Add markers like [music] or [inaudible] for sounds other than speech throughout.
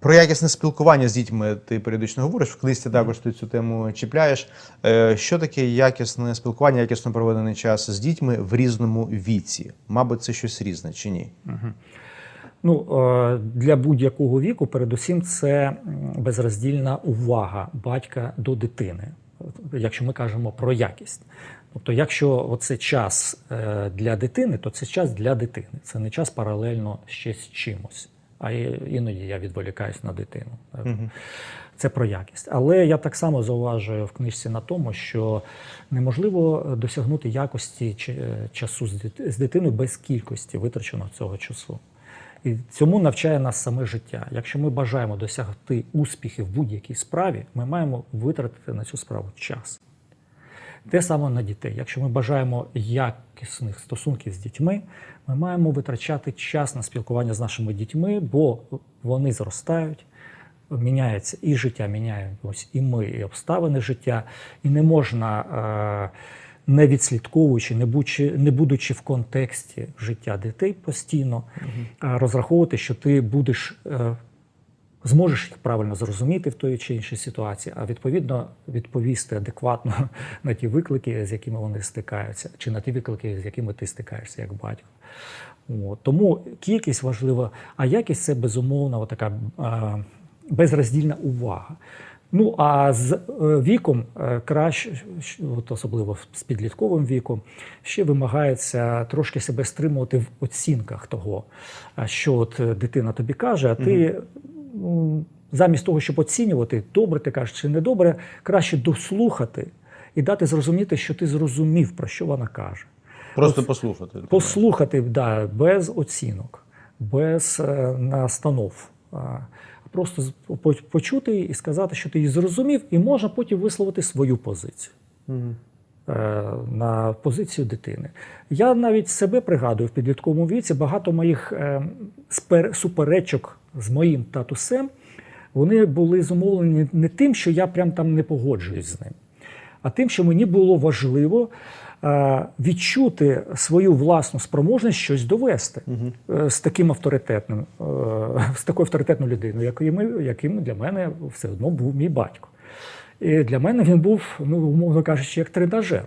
Про якісне спілкування з дітьми ти періодично говориш, в книжці також ти цю тему чіпляєш. Е, Що таке якісне спілкування, якісно проведений час з дітьми в різному віці? Мабуть, це щось різне чи ні? Ну, е, для будь-якого віку, передусім, це безроздільна увага батька до дитини, якщо ми кажемо про якість. Тобто, якщо це час е, для дитини, то це час для дитини. Це не час паралельно ще з чимось. А іноді я відволікаюсь на дитину. Це про якість. Але я так само зауважую в книжці на тому, що неможливо досягнути якості е, часу з з дитиною без кількості витраченого цього часу. І цьому навчає нас саме життя. Якщо ми бажаємо досягти успіхів в будь-якій справі, ми маємо витратити на цю справу час. Те саме на дітей. Якщо ми бажаємо якісних стосунків з дітьми, ми маємо витрачати час на спілкування з нашими дітьми, бо вони зростають, міняється і життя, міняємось і ми, і обставини життя. І не можна, е, не відслідковуючи, не будучи, не будучи в контексті життя дітей постійно, е, розраховувати, що ти будеш. Зможеш їх правильно зрозуміти в той чи іншій ситуації, а відповідно відповісти адекватно [laughs] на ті виклики, з якими вони стикаються, чи на ті виклики, з якими ти стикаєшся як батько. От. Тому кількість важлива, а якість це безумовно така безроздільна увага. Ну а з е, віком е, краще, от особливо з підлітковим віком, ще вимагається трошки себе стримувати в оцінках того, що от е, дитина тобі каже, а ти ну, замість того, щоб оцінювати, добре ти кажеш чи не добре, краще дослухати і дати зрозуміти, що ти зрозумів, про що вона каже. Просто послухати. Послухати да, без оцінок, без е, настанов. Просто почути і сказати, що ти її зрозумів, і можна потім висловити свою позицію. е, На позицію дитини. Я навіть себе пригадую в підлітковому віці. Багато моїх е, суперечок з моїм татусем вони були зумовлені не тим, що я прям там не погоджуюсь з ним, а тим, що мені було важливо е, відчути свою власну спроможність щось довести е, з таким авторитетним, е, з такою авторитетною людиною, яким для мене все одно був мій батько. І для мене він був, ну, умовно кажучи, як тренажер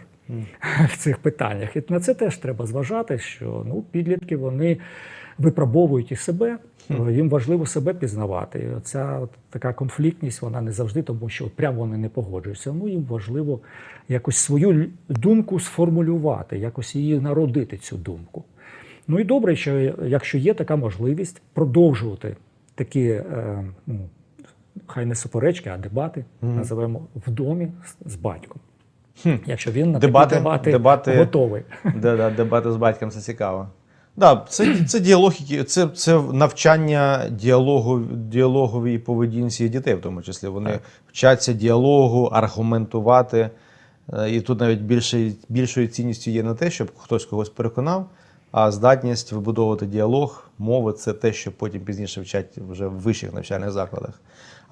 в цих питаннях. І на це теж треба зважати, що ну, підлітки вони випробовують і себе, їм важливо себе пізнавати. І оця от така конфліктність, вона не завжди, тому що от прямо вони не погоджуються. Ну, їм важливо якось свою думку сформулювати, якось її народити, цю думку. Ну і добре, що якщо є така можливість продовжувати такі, е, ну, хай не суперечки, а дебати, називаємо в домі з, батьком. Якщо він на Дебати- дебати, дебати- готовий. [laughs] Да, да, дебати з батьком це цікаво. Да, це, це діалог, це, це навчання діалогу, діалоговій поведінці дітей, в тому числі. Вони вчаться діалогу, аргументувати. Е, І тут навіть більше, більшою цінністю є не те, щоб хтось когось переконав, а здатність вибудовувати діалог, мови це те, що потім пізніше вчать вже в вищих навчальних закладах.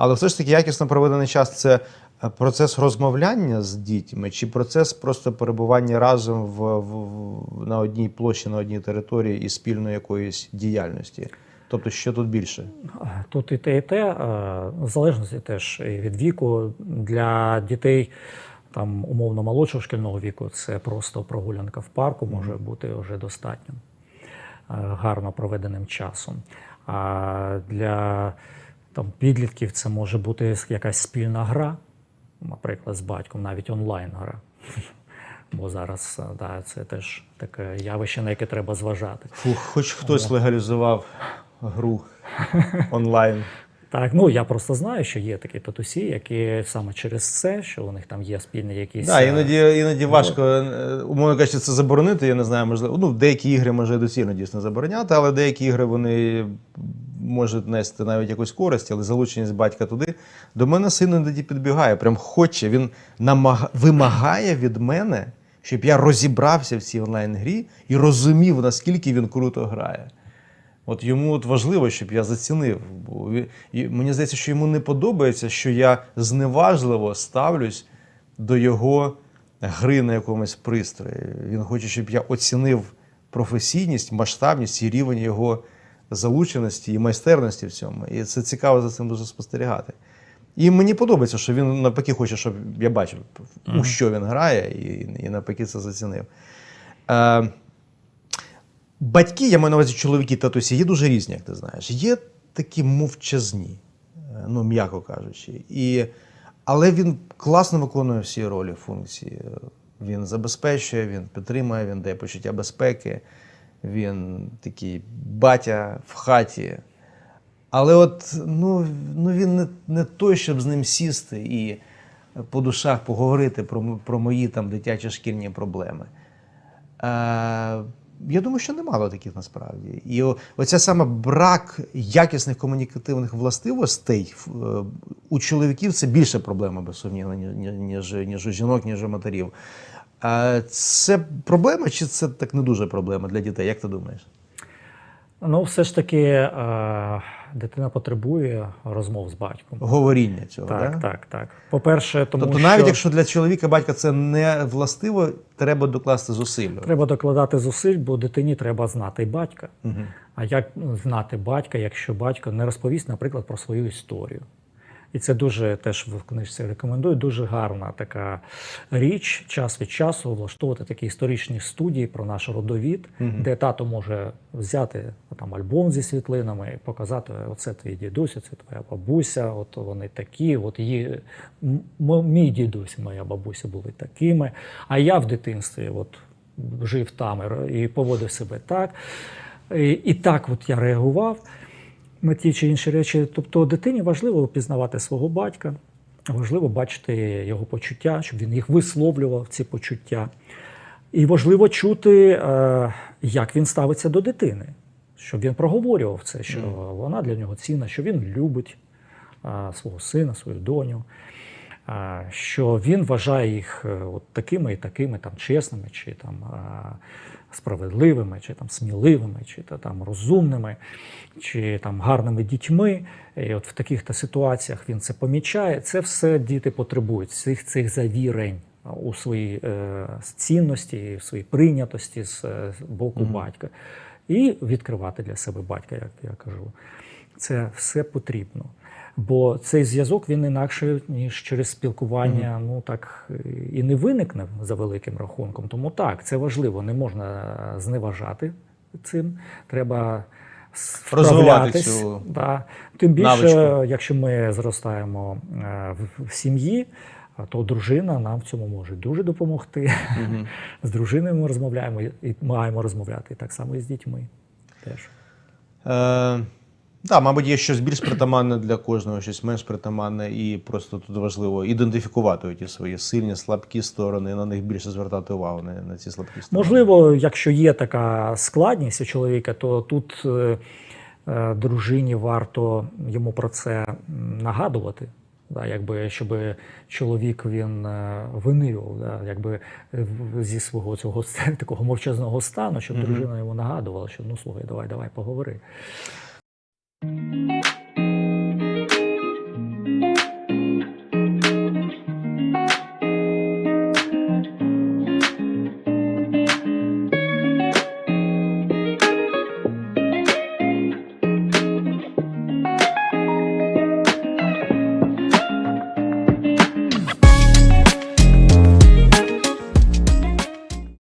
Але все ж таки якісно проведений час це е, процес розмовляння з дітьми, чи процес просто перебування разом в, в, в- на одній площі, на одній території і спільної якоїсь діяльності. Тобто, що тут більше? Тут і те, і те, е, в залежності теж від віку для дітей. Там умовно молодшого шкільного віку це просто прогулянка в парку може бути вже достатньо е, гарно проведеним часом. А для там, підлітків це може бути якась спільна гра, наприклад, з батьком, навіть онлайн-гра. [laughs] Бо зараз е, да, це теж таке явище, на яке треба зважати. Фух, хоч хтось легалізував гру [laughs] онлайн. Так, ну я просто знаю, що є такі татусі, які саме через це, що у них там є спільні якісь. Да, е, іноді, іноді важко, е, умовно кажучи, це заборонити. Я не знаю, можливо. Ну, деякі ігри може доцільно дійсно забороняти, але деякі ігри вони можуть нести навіть якусь користь, але залученість батька туди. До мене син іноді підбігає, прям хоче. Він намаг... вимагає від мене, щоб я розібрався в цій онлайн-грі і розумів, наскільки він круто грає. От йому от важливо, щоб я зацінив. Бо мені здається, що йому не подобається, що я зневажливо ставлюсь до його гри на якомусь пристрої. Він хоче, щоб я оцінив професійність, масштабність і рівень його залученості і майстерності в цьому. І це цікаво за цим дуже спостерігати. І мені подобається, що він навпаки хоче, щоб я бачив, у що він грає, і, і навпаки це зацінив. Е, батьки, я маю на увазі чоловіки татусі, є дуже різні, як ти знаєш. Є такі мовчазні, е, ну, м'яко кажучи. І, але він класно виконує всі ролі, функції. Він забезпечує, він підтримує, він дає почуття безпеки, він такий батя в хаті. Але от ну, ну він не, не той, щоб з ним сісти і по душах поговорити про, про мої там дитячі шкільні проблеми. Е, я думаю, що немало таких насправді. І оця саме брак якісних комунікативних властивостей е, у чоловіків це більше проблема, безсумнівно, ні- ні- ніж, ніж у жінок, ніж у матерів. Це проблема чи це так не дуже проблема для дітей? Як ти думаєш? Ну, все ж таки, е, дитина потребує розмов з батьком. Говоріння цього. Так, да? так, так. По-перше, тому Тобто, що навіть якщо для чоловіка батька це не властиво, треба докласти зусиль. треба докладати зусиль, бо дитині треба знати батька. Угу. А як знати батька, якщо батько не розповість, наприклад, про свою історію? І це дуже теж в книжці рекомендую. Дуже гарна така річ, час від часу влаштовувати такі історичні студії про наш родовід, де тато може взяти там альбом зі світлинами і показати: оце твій дідусь, це твоя бабуся, от вони такі, от її мій дідусь, моя бабуся були такими. А я в дитинстві от жив там і поводив себе так. І, і так от я реагував на ті чи інші речі. Тобто дитині важливо пізнавати свого батька, важливо бачити його почуття, щоб він їх висловлював, ці почуття. І важливо чути, е, як він ставиться до дитини, щоб він проговорював це, що вона для нього цінна, що він любить е, свого сина, свою доню. Що він вважає їх е, от такими і такими, там чесними, чи там справедливими, чи там сміливими, чи там розумними, чи там гарними дітьми. І от в таких то ситуаціях він це помічає. Це все діти потребують цих цих завірень у своїй е, цінності, в своїй прийнятості з е, з боку батька. І відкривати для себе батька, як я кажу. Це все потрібно. Бо цей зв'язок він інакше, ніж через спілкування, ну так і не виникне за великим рахунком. Тому так, це важливо, не можна зневажати цим. Треба Розвивати цю Да. Тим більше, навичку. якщо ми зростаємо е, в- сім'ї, то дружина нам в цьому може дуже допомогти. Мгм. З дружиною ми розмовляємо і маємо розмовляти, і так само і з дітьми. Теж. Е, так, мабуть, є щось більш притаманне для кожного, щось менш притаманне, і просто тут важливо ідентифікувати ті свої сильні, слабкі сторони, на них більше звертати увагу на, на ці слабкі сторони. Можливо, якщо є така складність у чоловіка, то тут е, е, дружині варто йому про це нагадувати. Да, якби, щоб чоловік він е, винирював, да, якби е, зі свого цього [laughs] такого мовчазного стану, щоб дружина йому нагадувала, що ну слухай, давай, давай, поговори.